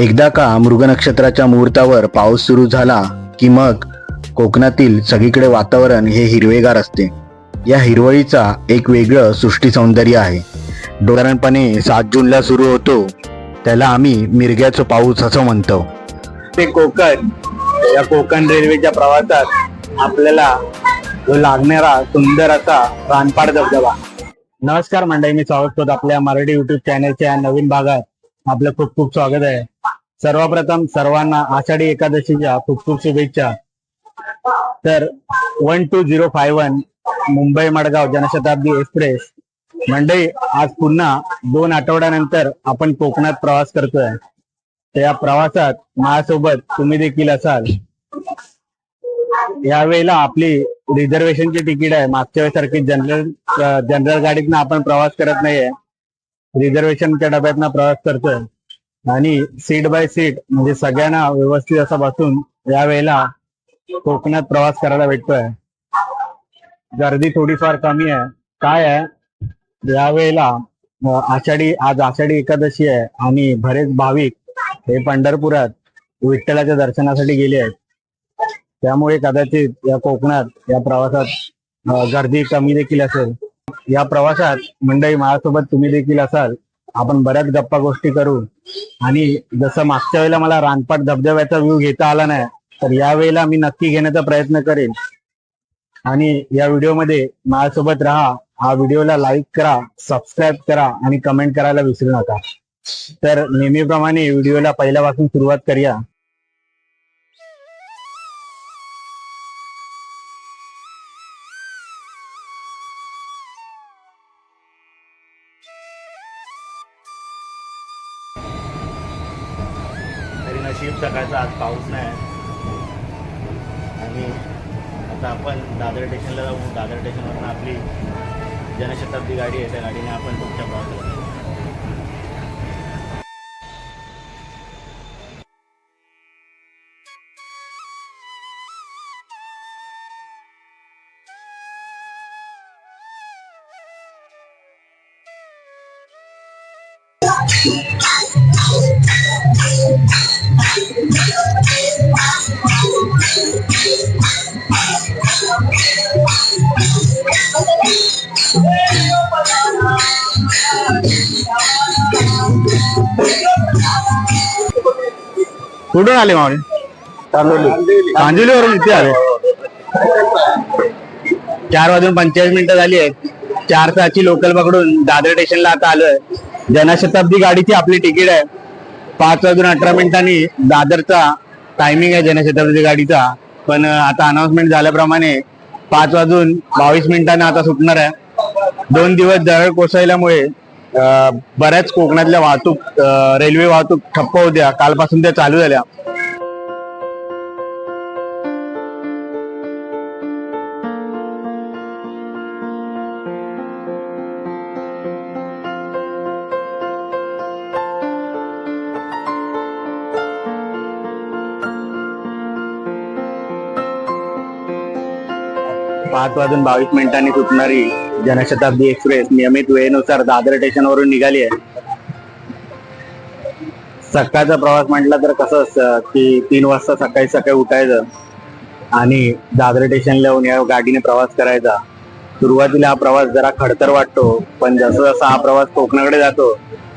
एकदा का मृग नक्षत्राच्या मुहूर्तावर पाऊस सुरू झाला की मग कोकणातील सगळीकडे वातावरण हे हिरवेगार असते. या हिरवळीचा एक वेगळं सृष्टी सौंदर्य आहे. साधारणपणे सात जूनला सुरू होतो. त्याला आम्ही मिरग्याचं पाऊस असं म्हणतो. ते कोकण. या कोकण रेल्वेच्या प्रवासात आपल्याला जो लागणारा सुंदर असा रानपाड धबधबा. नमस्कार मंडळी मी स्वागत करतो आपल्या मराठी युट्यूब चॅनलच्या नवीन भागात. आपलं खूप खूप स्वागत आहे. सर्वप्रथम सर्वांना आषाढी एकादशीच्या खूप खूप शुभेच्छा. तर one two zero five one Mumbai Madgaon Jan Shatabdi express. मंडई आज पुन्हा दोन आठवड्यानंतर आपण कोकणात प्रवास करतोय. त्या प्रवासात माझ्यासोबत तुम्ही देखील असाल. यावेळेला आपली रिझर्वेशनची तिकीट आहे. मागच्या वेळेसारखी जनरल जनरल गाडीतनं आपण प्रवास करत नाहीये. रिझर्वेशनच्या डब्यातनं प्रवास करतोय. आणि सीट बाय सीट म्हणजे सगळ्यांना व्यवस्थित असं बसून यावेळेला कोकणात प्रवास करायला भेटतोय. गर्दी थोडीफार कमी आहे. काय आहे? यावेळेला आषाढी आज आषाढी एकादशी आहे आणि बरेच भाविक हे पंढरपुरात विठ्ठलाच्या दर्शनासाठी गेले आहेत. त्यामुळे कदाचित या कोकणात या प्रवासात गर्दी कमी देखील असेल. या प्रवासात मंडळी माझ्यासोबत तुम्ही देखील असाल. आपण बऱ्याच गप्पा गोष्टी करू. आणि जसं मागच्या वेळेला मला रानपाट धबधब्याचा व्ह्यू घेता आला नाही तर या वेळेला मी नक्की घेण्याचा प्रयत्न करेन. आणि या व्हिडिओमध्ये माझ्यासोबत राहा. हा व्हिडिओला लाईक करा सबस्क्राईब करा आणि कमेंट करायला विसरू नका. तर नेहमीप्रमाणे व्हिडिओला पहिल्यापासून सुरुवात करूया. सकाळचा आज पाऊस नाही. आणि आता आपण दादर स्टेशनला जाऊ. दादर स्टेशनवरून आपली जनशताब्दी गाडी आहे. त्या गाडीने आपण तुमच्या प्रवासाला कुठून आले मावळे? कांदिवलीवरून इथे आले. चार वाजून पंचेचाळीस मिनिटं झाली आहेत. चार सहाची लोकल पकडून दादर स्टेशनला आता आलोय. जनशताब्दी गाडीची आपली तिकीट आहे. पाच वाजून अठरा मिनिटांनी दादरचा टायमिंग आहे जनशताब्दी गाडीचा. पण आता अनाउन्समेंट झाल्याप्रमाणे पाच वाजून बावीस मिनिटांना आता सुटणार आहे. दोन दिवस दरड कोसळल्यामुळे बऱ्याच कोकणातल्या वाहतूक रेल्वे वाहतूक ठप्प होत्या कालपासून त्या चालू झाल्या. पाच वाजून बावीस मिनिटांनी सुटणारी जनशताब्दी एक्सप्रेस नियमित वेळेनुसार दादर स्टेशनवरून निघाली आहे. सकाळचा प्रवास म्हटला तर कसं असतं की तीन वाजता सकाळी सकाळी उठायचं आणि दादर स्टेशनला येऊन या गाडीने प्रवास करायचा. सुरुवातीला हा प्रवास जरा खडतर वाटतो पण जसं जसा हा प्रवास कोकणाकडे जातो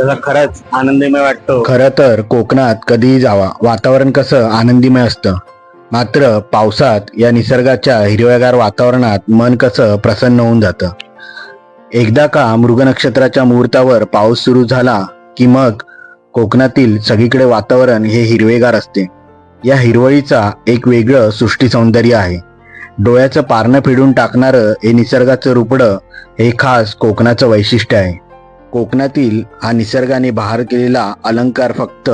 तसा खरंच आनंदीमय वाटतो. खरं तर कोकणात कधीही जावा वातावरण कसं आनंदीमय असतं. मात्र पावसात या निसर्गाच्या हिरव्यागार वातावरणात मन कसं प्रसन्न होऊन जातं? एकदा का मृग नक्षत्राच्या मुहूर्तावर पाऊस सुरू झाला की मग कोकणातील सगळीकडे वातावरण हे हिरवेगार असते. या हिरवळीचा एक वेगळं सृष्टी सौंदर्य आहे. डोळ्याचं पारणं फिडून टाकणारं हे निसर्गाचं रुपडं हे खास कोकणाचं वैशिष्ट्य आहे. कोकणातील हा निसर्गाने बहार केलेला अलंकार फक्त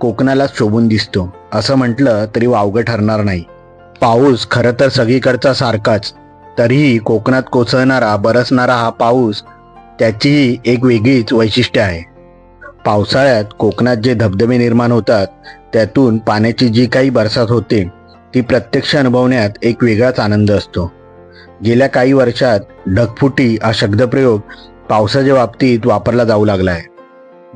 कोकणालाच शोभून दिसतो. असं म्हटलं तरी वावगं ठरणार नाही. पाऊस खरं तर सगळीकडचा सारखाच तरीही कोकणात कोसळणारा बरसणारा हा पाऊस त्याचीही एक वेगळीच वैशिष्ट्य आहे. पावसाळ्यात कोकणात जे धबधबे निर्माण होतात त्यातून पाण्याची जी काही बरसात होते ती प्रत्यक्ष अनुभवण्यात एक वेगळाच आनंद असतो. गेल्या काही वर्षात ढगफुटी हा शब्दप्रयोग पावसाच्या बाबतीत वापरला जाऊ लागला आहे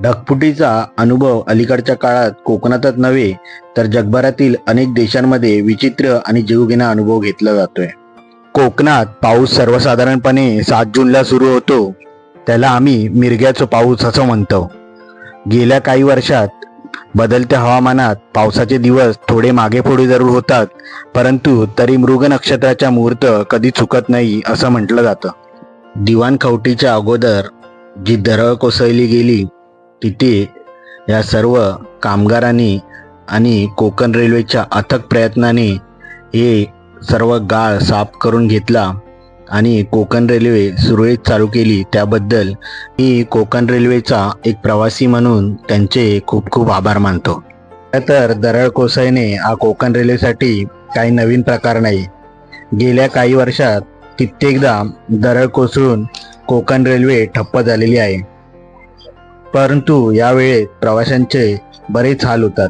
ढगफुटीचा अनुभव अलीकडच्या काळात कोकणातच नव्हे तर जगभरातील अनेक देशांमध्ये विचित्र आणि जीवघेणा अनुभव घेतला जातोय. कोकणात पाऊस सर्वसाधारणपणे सात जूनला सुरू होतो. त्याला आम्ही मिरग्याचं पाऊस असं म्हणतो. गेल्या काही वर्षात बदलत्या हवामानात पावसाचे दिवस थोडे मागे पुढे जरूर होतात परंतु तरी मृग नक्षत्राच्या मुहूर्त कधी चुकत नाही असं म्हटलं जातं. दिवाण खवटीच्या अगोदर जी दरळ कोसळली गेली तिथे या सर्व कामगारांनी आणि कोकण रेल्वेच्या अथक प्रयत्नाने हे सर्व गाळ साफ करून घेतला आणि कोकण रेल्वे सुरळीत चालू केली. त्याबद्दल मी कोकण रेल्वेचा एक प्रवासी म्हणून त्यांचे खूप खूप आभार मानतो. तर दरळ कोसळणे हा कोकण रेल्वेसाठी काही नवीन प्रकार नाही. गेल्या काही वर्षात कित्येकदा दरळ कोसळून कोकण रेल्वे ठप्प झालेली आहे. परंतु यावेळेत प्रवाशांचे बरेच हाल होतात.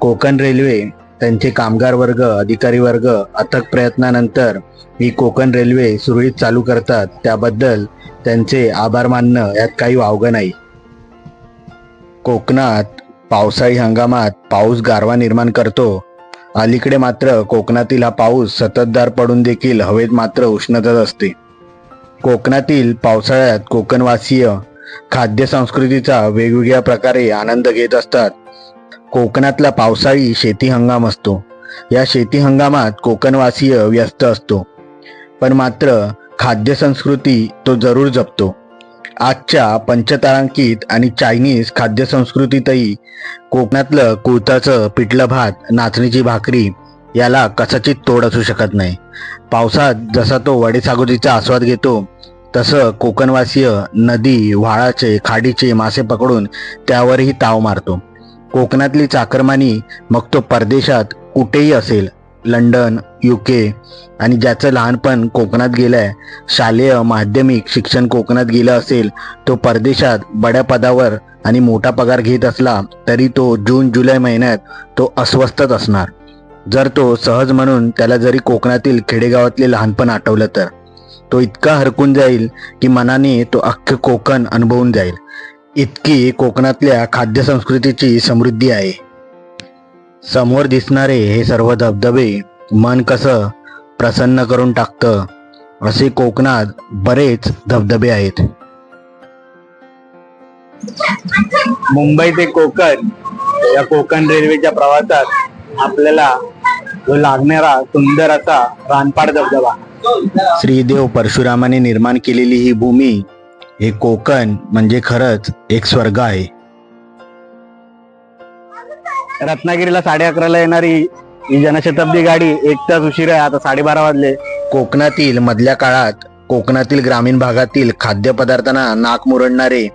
कोकण रेल्वे त्यांचे कामगार वर्ग अधिकारी वर्ग अथक प्रयत्नानंतर ही कोकण रेल्वे सुरळीत चालू करतात. त्याबद्दल त्यांचे आभार मानणं यात काही वावगं नाही. कोकणात पावसाळी हंगामात पाऊस गारवा निर्माण करतो. अलीकडे मात्र कोकणातील हा पाऊस सततदार पडून देखील हवेत मात्र उष्णताच असते. कोकणातील पावसाळ्यात कोकणवासीय खाद्य संस्कृतीचा वेगवेगळ्या प्रकारे आनंद घेत असतात. कोकणातला पावसाळी शेती हंगाम असतो. या शेती हंगामात कोकणवासीय व्यस्त असतो. पण मात्र खाद्य संस्कृती तो जरूर जपतो. आजच्या पंचतारांकित आणि चायनीज खाद्य संस्कृतीतही कोकणातलं कुळताचं पिठलं भात नाचणीची भाकरी याला कसाची तोड असू शकत नाही. पावसात जसा तो वडेसागोरीचा आस्वाद घेतो तसं कोकणवासीय नदी व्हाळाचे खाडीचे मासे पकडून त्यावरही ताव मारतो. कोकणातली चाकरमानी मग तो परदेशात कुठेही असेल लंडन युके आणि ज्याचं लहानपण कोकणात गेलंय शालेय माध्यमिक शिक्षण कोकणात गेलं असेल तो परदेशात बड्या पदावर आणि मोठा पगार घेत असला तरी तो जून जुलै महिन्यात तो अस्वस्थच असणार. जर तो सहज म्हणून त्याला जरी कोकणातील खेडेगावातले लहानपण आठवलं तर. तो इतका हरकून जाईल की मनाने तो अख्खे कोकण अनुभवून जाईल. इतकी कोकणातल्या खाद्य संस्कृतीची समृद्धी आहे. समोर दिसणारे हे सर्व धबधबे मन कसं प्रसन्न करून टाकतं असे कोकणात बरेच धबधबे आहेत. मुंबई ते कोकण या कोकण रेल्वेच्या प्रवासात आपल्याला जो लागणारा सुंदर असा रानपाड धबधबा. श्रीदेव परशुरामाने निर्माण केलेली ही भूमी हे कोकण म्हणजे खरंच एक स्वर्ग आहे. रत्नागिरीला साडे अकराला येणारी ही जनशताब्दी गाडी एक तास उशीर आहे. आता साडेबारा वाजले. कोकणातील मधल्या काळात कोकणातील ग्रामीण भागातील खाद्यपदार्थांना नाक मुरडणारे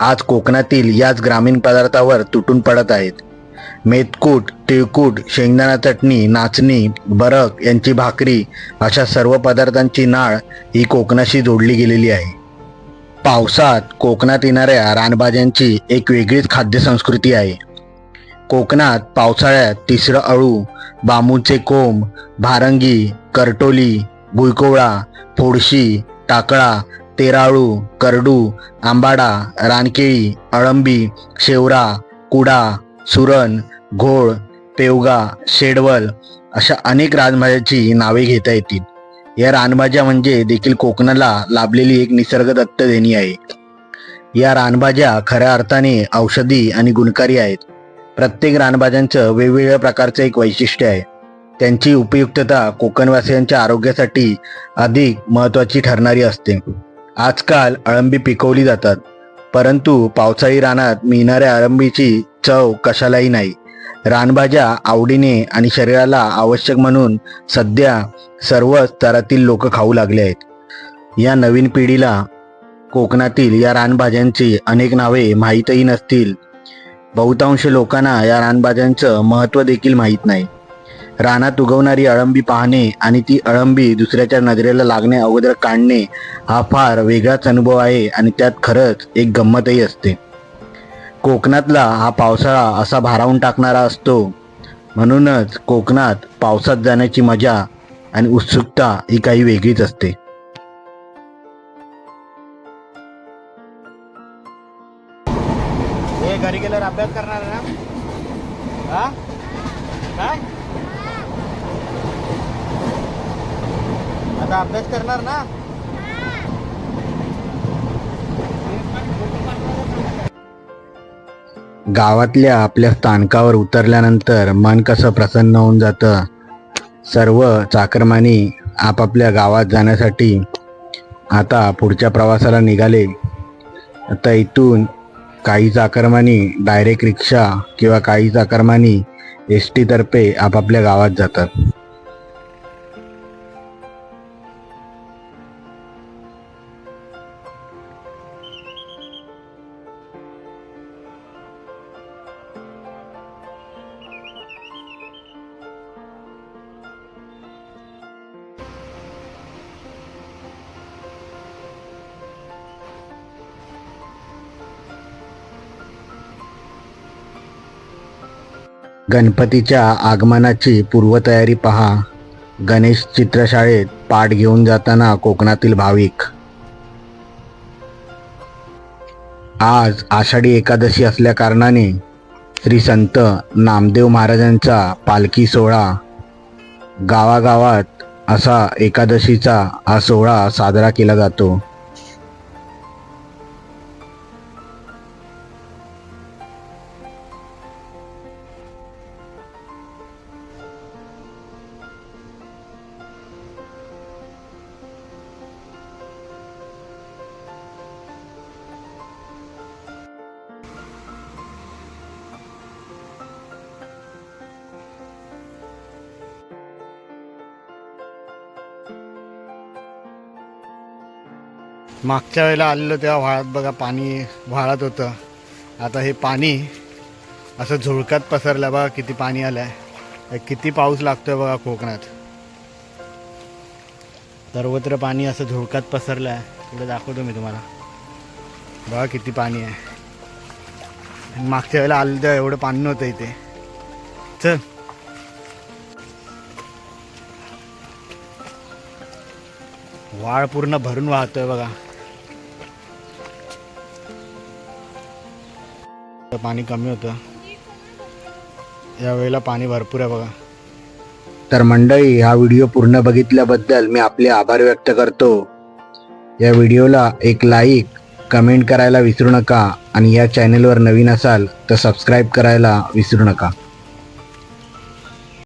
आज कोकणातील याच ग्रामीण पदार्थावर तुटून पडत आहेत. मेतकूट तिळकूट शेंगदाणा चटणी नाचणी बरक यांची भाकरी अशा सर्व पदार्थांची नाळ ही कोकणाशी जोडली गेलेली आहे. पावसात कोकणात येणाऱ्या रानभाज्यांची एक वेगळीच खाद्य संस्कृती आहे. कोकणात पावसाळ्यात तिसरं अळू बांबूचे कोंब भारंगी करटोली भुईकोवळा फोडशी टाकळा तेराळू करडू आंबाडा रानकेळी अळंबी शेवरा कुडा सुरण घोळ पेवगा शेडवल अशा अनेक रानभाज्याची नावे घेता येतील. या रानभाज्या म्हणजे देखील कोकणाला लाभलेली एक निसर्गदत्त देणी आहे. या रानभाज्या खऱ्या अर्थाने औषधी आणि गुणकारी आहेत. प्रत्येक रानभाज्यांचं वेगवेगळ्या प्रकारचं एक वैशिष्ट्य आहे. त्यांची उपयुक्तता कोकणवासियांच्या आरोग्यासाठी अधिक महत्त्वाची ठरणारी असते. आजकाल अळंबी पिकवली जातात परंतु पावसाळी रानात मिळणाऱ्या अळंबीची चव कशालाही नाही. रानभाज्या आवडीने आणि शरीराला आवश्यक म्हणून सध्या सर्व स्तरातील लोक खाऊ लागले आहेत. या नवीन पिढीला कोकणातील या रानभाज्यांची अनेक नावे माहीतही नसतील. बहुतांश लोकांना या रानभाज्यांचं महत्त्व देखील माहीत नाही. रानात उगवणारी अळंबी पाहणे आणि ती अळंबी दुसऱ्याच्या नजरेला लागणे अगोदर काढणे हा फार वेगळाच अनुभव आहे आणि त्यात खरंच एक गंमतही असते. कोकणातला हा पावसाळा असा भारावून टाकणारा असतो. म्हणूनच कोकणात पावसात जाण्याची मजा आणि उत्सुकता ही काही वेगळीच असते. हे घरी गेल्यावर अभ्यास करणार ना? हा? काय आता अभ्यास करणार ना? गावातल्या आपल्या स्थानकावर उतरल्यानंतर मन कसं प्रसन्न होऊन जातं? सर्व चाकरमानी आपापल्या गावात जाण्यासाठी आता पुढच्या प्रवासाला निघाले. आता इथून काही चाकरमानी डायरेक्ट रिक्षा किंवा काही चाकरमानी एस टीतर्फे आपापल्या गावात जातात. गणपतीच्या आगमनाची पूर्वतयारी पहा. गणेश चित्रशाळेत पाठ घेऊन जाताना कोकणातील भाविक. आज आषाढी एकादशी असल्या कारणाने श्री संत नामदेव महाराजांचा पालखी सोहळा. गावागावात असा एकादशीचा हा सोहळा साजरा केला जातो. मागच्या वेळेला आलेलं तेव्हा व्हाळात बघा पाणी व्हाळत होतं. आता हे पाणी असं झुळकात पसरलं बघा किती पाणी आलं आहे किती पाऊस लागतोय बघा कोकणात. सर्वत्र पाणी असं झुळकात पसरलं आहे पुढे दाखवतो मी तुम्हाला. बघा किती पाणी आहे. मागच्या वेळेला आलं तेव्हा एवढं पाणी नव्हतं इथे. चल. वाळ पूर्ण भरून वाहतोय बघा. पाणी कमी होतं. यावेळेला पाणी भरपूर आहे बघा. तर मंडळी हा व्हिडिओ पूर्ण बघितल्याबद्दल मी आपले आभार व्यक्त करतो. या व्हिडिओला एक लाईक कमेंट करायला विसरू नका आणि या चॅनेलवर नवीन असाल तर सबस्क्राईब करायला विसरू नका.